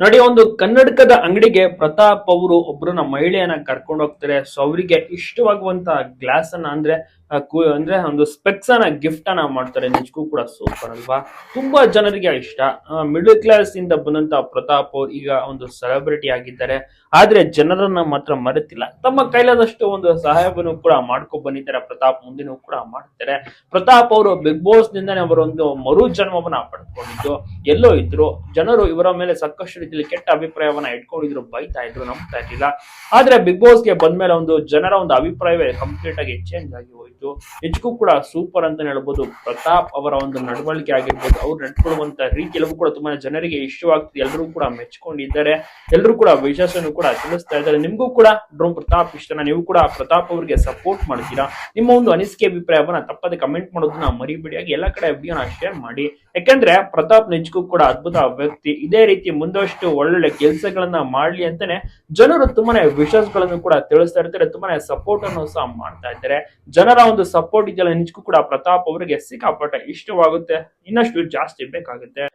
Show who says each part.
Speaker 1: ನೋಡಿ, ಒಂದು ಕನ್ನಡಕದ ಅಂಗಡಿಗೆ ಪ್ರತಾಪ್ ಅವರು ಒಬ್ರನ್ನ ಮಹಿಳೆಯನ್ನ ಕರ್ಕೊಂಡು ಹೋಗ್ತಾರೆ. ಸೊ ಅವರಿಗೆ ಇಷ್ಟವಾಗುವಂತ ಗ್ಲಾಸ್ ಅನ್ನ ಅಂದ್ರೆ ಅಂದ್ರೆ ಒಂದು ಸ್ಪೆಕ್ಸ್ ಅನ್ನ ಗಿಫ್ಟ್ ಅನ್ನ ಮಾಡ್ತಾರೆ. ನಿಜಕ್ಕೂ ಕೂಡ ಸೂಪರ್ ಅಲ್ವಾ? ತುಂಬಾ ಜನರಿಗೆ ಇಷ್ಟ. ಮಿಡಲ್ ಕ್ಲಾಸ್ ಇಂದ ಬಂದಂತ ಪ್ರತಾಪ್ ಅವ್ರು ಈಗ ಒಂದು ಸೆಲೆಬ್ರಿಟಿ ಆಗಿದ್ದಾರೆ. ಆದ್ರೆ ಜನರನ್ನ ಮಾತ್ರ ಮರೆತಿಲ್ಲ. ತಮ್ಮ ಕೈಲಾದಷ್ಟು ಒಂದು ಸಹಾಯವನ್ನು ಕೂಡ ಮಾಡ್ಕೊ ಬಂದಿದ್ದಾರೆ. ಪ್ರತಾಪ್ ಮುಂದಿನೂ ಕೂಡ ಮಾಡ್ತಾರೆ. ಪ್ರತಾಪ್ ಅವರು ಬಿಗ್ ಬಾಸ್ ನಿಂದಾನೆ ಅವರೊಂದು ಮರು ಜನ್ಮವನ್ನ ಪಡೆದುಕೊಂಡಿದ್ದು. ಎಲ್ಲೋ ಇದ್ರು, ಜನರು ಇವರ ಮೇಲೆ ಸಾಕಷ್ಟು ರೀತಿಯಲ್ಲಿ ಕೆಟ್ಟ ಅಭಿಪ್ರಾಯವನ್ನ ಇಟ್ಕೊಂಡಿದ್ರು, ಬೈತಾ ಇದ್ರು, ನಂಬ್ತಾ ಇರ್ಲಿಲ್ಲ. ಆದ್ರೆ ಬಿಗ್ ಬಾಸ್ಗೆ ಬಂದ್ಮೇಲೆ ಒಂದು ಜನರ ಒಂದು ಅಭಿಪ್ರಾಯವೇ ಕಂಪ್ಲೀಟ್ ಆಗಿ ಚೇಂಜ್ ಆಗಿ ಹೋಯ್ತು ಹೆಚ್ಚಿಗೂ ಕೂಡ ಸೂಪರ್ ಅಂತ ಹೇಳ್ಬೋದು. ಪ್ರತಾಪ್ ಅವರ ಒಂದು ನಡವಳಿಕೆ ಆಗಿರ್ಬೋದು. ಅವ್ರು ನಡ್ಕೊಳ್ಳುವಂತ ರೀತಿ ಎಲ್ಲವೂ ಕೂಡ ತುಂಬಾ ಜನರಿಗೆ ಇಷ್ಟವಾಗ್ತದೆ. ಎಲ್ಲರೂ ಕೂಡ ಮೆಚ್ಕೊಂಡಿದ್ದಾರೆ. ಎಲ್ಲರೂ ಕೂಡ ವಿಶ್ವಾಸವನ್ನು ಕೂಡ ತಿಳಿಸ್ತಾ ಇದ್ದಾರೆ. ನಿಮ್ಗೂ ಕೂಡ ಡ್ರೋನ್ ಪ್ರತಾಪ್ ಇಷ್ಟನ? ನೀವು ಕೂಡ ಪ್ರತಾಪ್ ಅವರಿಗೆ ಸಪೋರ್ಟ್ ಮಾಡ್ತೀರಾ? ನಿಮ್ಮ ಒಂದು ಅನಿಸಿಕೆ ಅಭಿಪ್ರಾಯವನ್ನ ತಪ್ಪದೆ ಕಮೆಂಟ್ ಮಾಡೋದನ್ನ ಮರಿಬೇಡಿ. ಎಲ್ಲ ಕಡೆ ವಿಡಿಯೋನ ಶೇರ್ ಮಾಡಿ. ಯಾಕಂದ್ರೆ ಪ್ರತಾಪ್ ನಿಜಕ್ಕೂ ಕೂಡ ಅದ್ಭುತ ವ್ಯಕ್ತಿ. ಇದೇ ರೀತಿ ಮುಂದಷ್ಟು ಒಳ್ಳೊಳ್ಳೆ ಕೆಲಸಗಳನ್ನ ಮಾಡ್ಲಿ ಅಂತಾನೆ ಜನರು ತುಂಬಾನೇ ವಿಶ್ವಾಸಗಳನ್ನು ಕೂಡ ತಿಳಿಸ್ತಾ ಇರ್ತಾರೆ. ತುಂಬಾನೇ ಸಪೋರ್ಟ್ ಅನ್ನು ಸಹ ಮಾಡ್ತಾ ಇದ್ದಾರೆ. ಜನರ ಒಂದು ಸಪೋರ್ಟ್ ಇದೆಯಲ್ಲ ನಿಜಕ್ಕೂ ಕೂಡ ಪ್ರತಾಪ್ ಅವರಿಗೆ ಸಿಕ್ಕಾಪಟ್ಟೆ ಇಷ್ಟವಾಗುತ್ತೆ. ಇನ್ನಷ್ಟು ಜಾಸ್ತಿ ಬೇಕಾಗುತ್ತೆ.